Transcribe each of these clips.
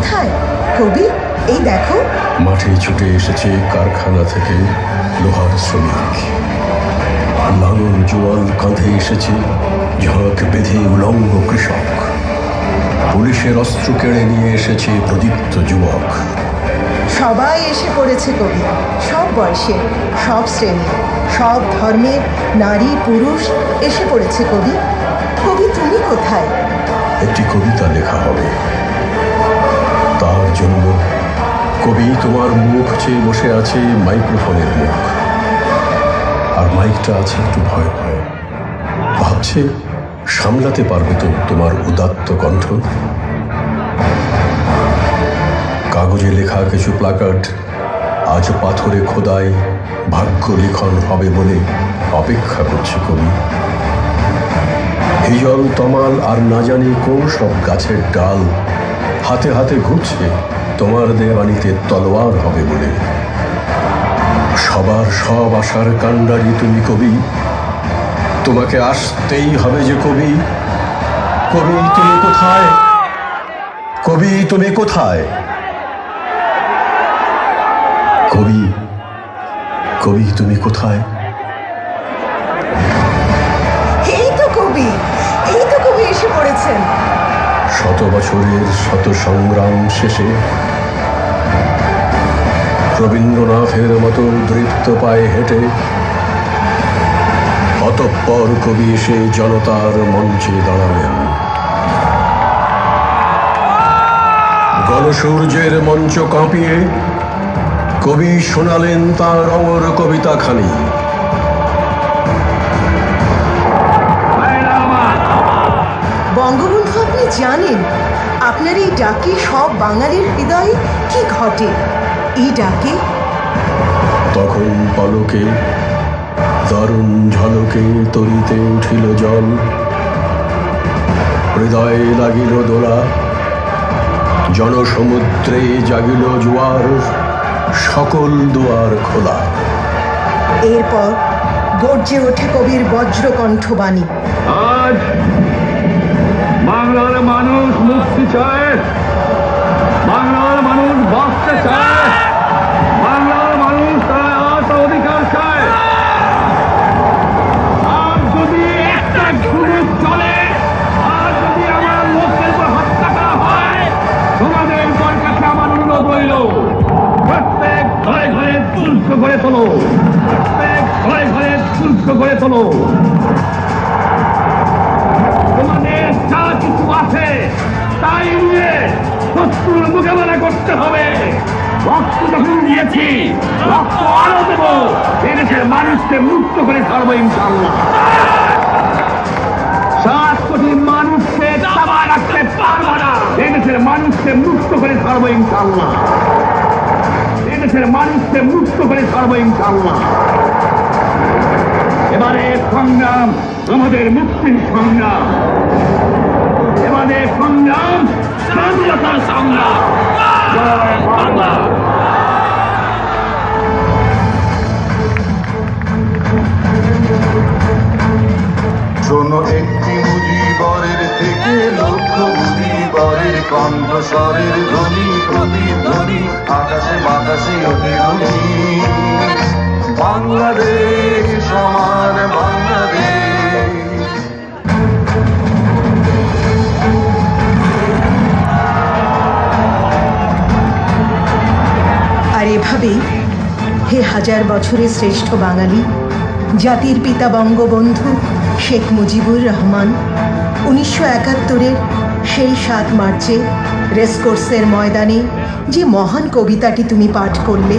কোথায়? কবি এই দেখো। মাঠে ছুটে এসেছে কারখানা থেকে লোহার শ্রমিক। লাঙল জোয়াল কাঁধে এসেছে ঝাঁক বেঁধে উলঙ্গ কৃষক। পুলিশের অস্ত্র কেড়ে নিয়ে এসেছে প্রদীপ্ত যুবক। সবাই এসে পড়েছে কবি। সব বয়সে সব শ্রেণি সব ধর্মের নারী পুরুষ এসে পড়েছে কবি। কবি তুমি কোথায়? একটি কবিতা লেখা হবে। কবি, তোমার মুখ চেয়ে বসে আছে মাইক্রোফোনের মুখ। আর মাইকটা আছে একটু ভয় ভয়। ভাবছে সামলাতে পারবে তো তোমার উদাত্ত কণ্ঠ। কাগজে লেখা কিছু প্লাকার্ড আজ পাথরে খোদাই ভাগ্য লিখন হবে বলে অপেক্ষা করছে কবি। হিজল তমাল আর না জানি কোন সব গাছের ডাল হাতে হাতে ঘুরছে তোমার দেওয়ানিতে তলোয়ার হবে বলে। সবার সব আশার কাণ্ডারি তুমি কবি। তোমাকে আসতেই হবে যে কবি। কবি তুমি কোথায়? কবি তুমি কোথায়? কবি কবি তুমি কোথায়? এই তো কবি এই তো কবি এসে পড়েছেন। শত বছরের শত সংগ্রাম শেষে রবীন্দ্রনাথের মতো দৃপ্ত পায়ে হেঁটে অতঃপর কবি এসে জনতার মঞ্চে দাঁড়ালেন। গণসূর্যের মঞ্চ কাঁপিয়ে কবি শোনালেন তার অমর কবিতাখানি। বঙ্গবন্ধু, আপনি জানেন, আপনার এই ডাকে সব বাঙালির হৃদয়ে কি ঘটে? এই ডাকে। তখন পলকে দারুণ ঝলকে তরিতে উঠিল জল। হৃদয়ে লাগিল দোলা জনসমুদ্রে জাগিল জোয়ার সকল দুয়ার খোলা। এরপর গর্জে ওঠে কবির বজ্রকণ্ঠ বাণী। আজ বাংলার মানুষ মুক্তি চায় বাংলার মানুষ বাঁচতে চায়। তুলস করে তোলো। ঘরে ঘরে তুলস করে তোলো। তোমাদের যা কিছু আছে, তাই নিয়ে শত্রুর মোকাবেলা করতে হবে। রক্ত যখন দিয়েছি রক্ত আরও দেবো। এদেশের মানুষকে মুক্ত করে ছাড়বো ইনশাল্লাহ সাত কোটি মানুষকে চাপা রাখতে পারব না। এদেশের মানুষকে মুক্ত করে ছাড়বো ইনশাল্লাহ এদেশের মানুষকে মুক্ত করে ছাড়বো ইনশাল্লাহ এবারে সংগ্রাম, আমাদের মুক্তির সংগ্রাম। এবারে সংগ্রাম, স্বাধীনতার সংগ্রাম। জয় বাংলা। শোনো, একটি মুজিবরের থেকে লক্ষ মুজিবরের কণ্ঠস্বরের ধ্বনি প্রতিধ্বনি এভাবেই হে হাজার বছরের শ্রেষ্ঠ বাঙালি, জাতির পিতা বঙ্গবন্ধু শেখ মুজিবুর রহমান, উনিশশো একাত্তরের সেই সাত মার্চে রেসকোর্সের ময়দানে যে মহান কবিতাটি তুমি পাঠ করলে,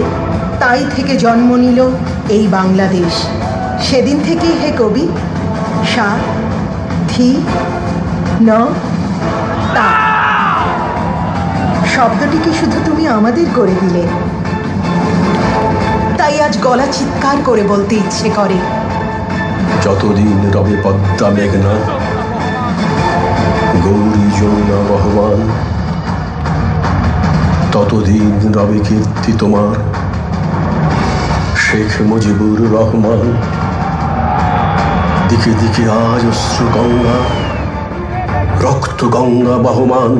তাই থেকে জন্ম নিল এই বাংলাদেশ। সেদিন থেকেই হে কবি, সা, ধি, ন, তা। শব্দটিকে শুধু তুমি আমাদের করে দিলে। তাই আজ গলা চিৎকার করে বলতে ইচ্ছে করে। যতদিন রবে পদ্মা মেঘনা, গৌরী যমুনা বহমান ততদিন রবে কীর্তি তোমার, শেখ মুজিবুর রহমান। দিকে দিকে আজ অশ্রু গঙ্গা রক্ত গঙ্গা বহমান।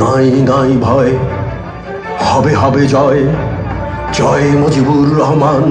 নাই নাই ভয়, হবে হবে জয়। জয় মুজিবুর রহমান।